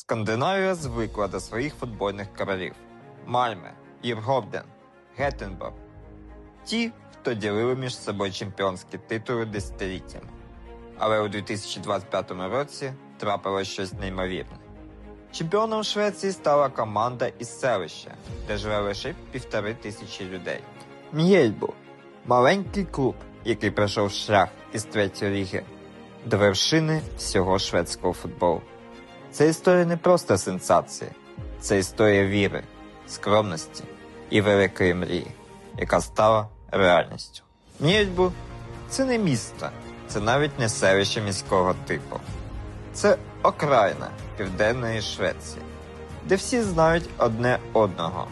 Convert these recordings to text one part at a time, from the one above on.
Скандинавія звикла до своїх футбольних королів Мальме, Євгобден, Геттенборг. Ті, хто ділили між собою чемпіонські титули десятиліттями. Але у 2025 році трапилось щось неймовірне. Чемпіоном Швеції стала команда із селища, де живе лише півтори тисячі людей. М'єльбу маленький клуб, який пройшов шлях із третьої ліги до вершини всього шведського футболу. Це історія не просто сенсації, це історія віри, скромності і великої мрії, яка стала реальністю. Мєльбу це не місто, це навіть не селище міського типу. Це окраїна південної Швеції, де всі знають одне одного,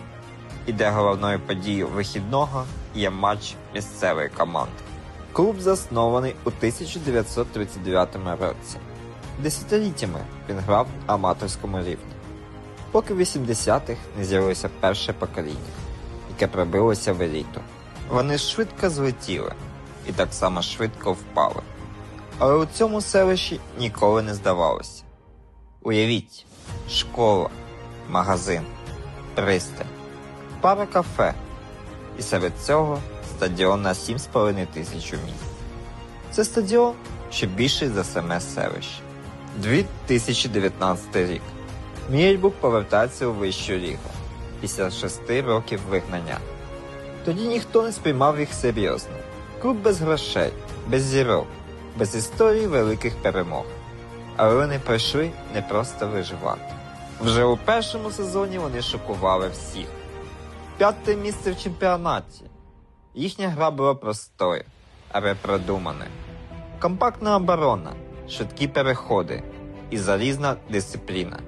і де головною подією вихідного є матч місцевої команди. Клуб заснований у 1939 році. Десятиліттями він грав на аматорському рівні, поки в 80-х не з'явилося перше покоління, яке пробилося в еліту. Вони швидко злетіли і так само швидко впали. Але у цьому селищі ніколи не здавалося. Уявіть, школа, магазин, пристань, пара кафе. І серед цього стадіон на 7,5 тисяч місць. Це стадіон, що більший за саме селище. 2019 рік. Мєльбук повертається у вищу лігу після шести років вигнання. Тоді ніхто не сприймав їх серйозно. Клуб без грошей, без зірок, без історії великих перемог. Але вони прийшли не просто виживати. Вже у першому сезоні вони шокували всіх. П'яте місце в чемпіонаті. Їхня гра була простою, але продуманою. Компактна оборона, швидкі переходи і залізна дисципліна.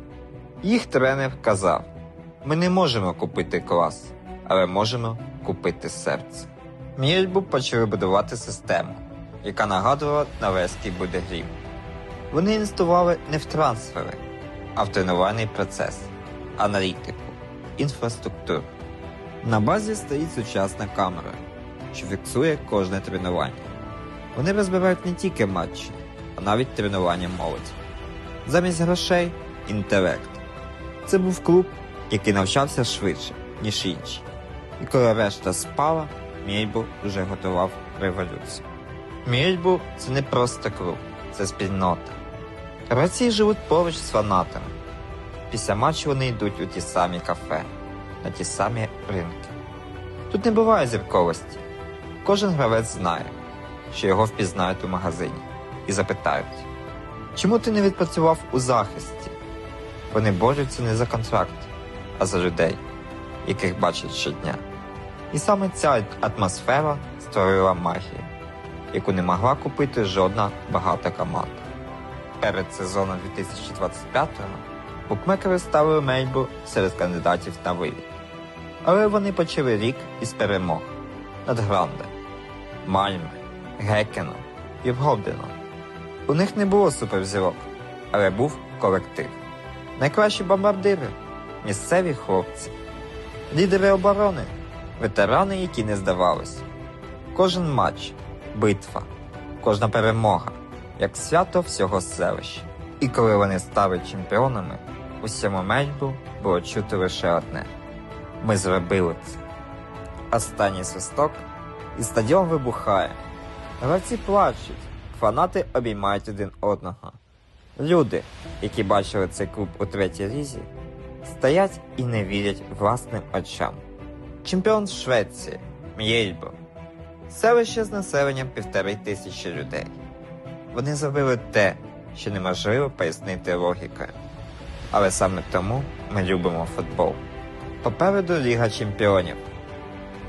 Їх тренер казав: ми не можемо купити клас, але можемо купити серце. Мєльбу почали будувати систему, яка нагадувала Норвезький Будегрім. Вони інвестували не в трансфери, а в тренувальний процес, аналітику, інфраструктуру. На базі стоїть сучасна камера, що фіксує кожне тренування. Вони розбирають не тільки матчі, навіть тренування молоді. Замість грошей інтелект. Це був клуб, який навчався швидше, ніж інші. І коли решта спала, Мєльбу вже готував революцію. Мєльбу це не просто клуб, це спільнота. Гравці живуть поруч з фанатами. Після матчу вони йдуть у ті самі кафе, на ті самі ринки. Тут не буває зірковості. Кожен гравець знає, що його впізнають у магазині і запитають, чому ти не відпрацював у захисті? Вони борються не за контракт, а за людей, яких бачать щодня. І саме ця атмосфера створила магію, яку не могла купити жодна багата команда. Перед сезоном 2025-го букмекери ставили Мельбу серед кандидатів на виліт. Але вони почали рік із перемог над Гранде, Мальме, Гекеном і Вговденом. У них не було суперзірок, але був колектив. Найкращі бомбардири місцеві хлопці, лідери оборони, ветерани, які не здавалися. Кожен матч, битва, кожна перемога, як свято всього селища. І коли вони стали чемпіонами, у всьому Мельбу було чути лише одне: ми зробили це. Останній свисток, і стадіон вибухає. Гравці плачуть, фанати обіймають один одного. Люди, які бачили цей клуб у третій лізі, стоять і не вірять власним очам. Чемпіон Швеції М'єльбо. Селище з населенням півтори тисячі людей. Вони зробили те, що неможливо пояснити логікою. Але саме тому ми любимо футбол. Попереду Ліга Чемпіонів.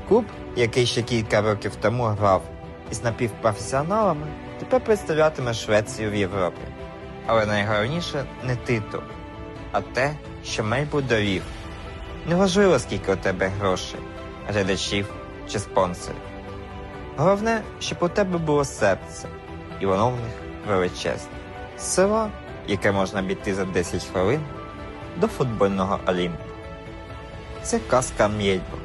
Клуб, який ще кілька років тому грав із напівпрофесіоналами, тепер представлятиме Швецію в Європі. Але найголовніше не титул, а те, що Мейбу довів. Неважливо, скільки у тебе грошей, глядачів чи спонсорів. Головне, щоб у тебе було серце, і воно в них величезне. З села, яке можна обійти за 10 хвилин, до футбольного Олімпу. Це казка Мєльбу.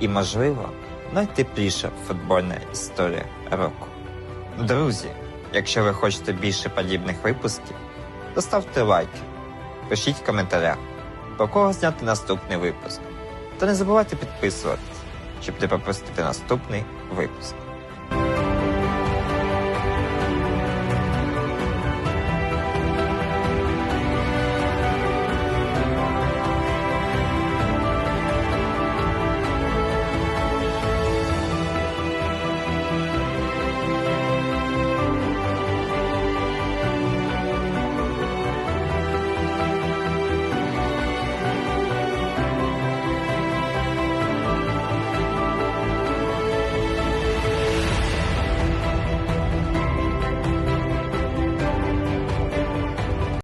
І, можливо, найтепліша футбольна історія року. Друзі, якщо ви хочете більше подібних випусків, то ставте лайки, Пишіть в коментарях, про кого зняти наступний випуск. Та не забувайте підписуватись, щоб не пропустити наступний випуск.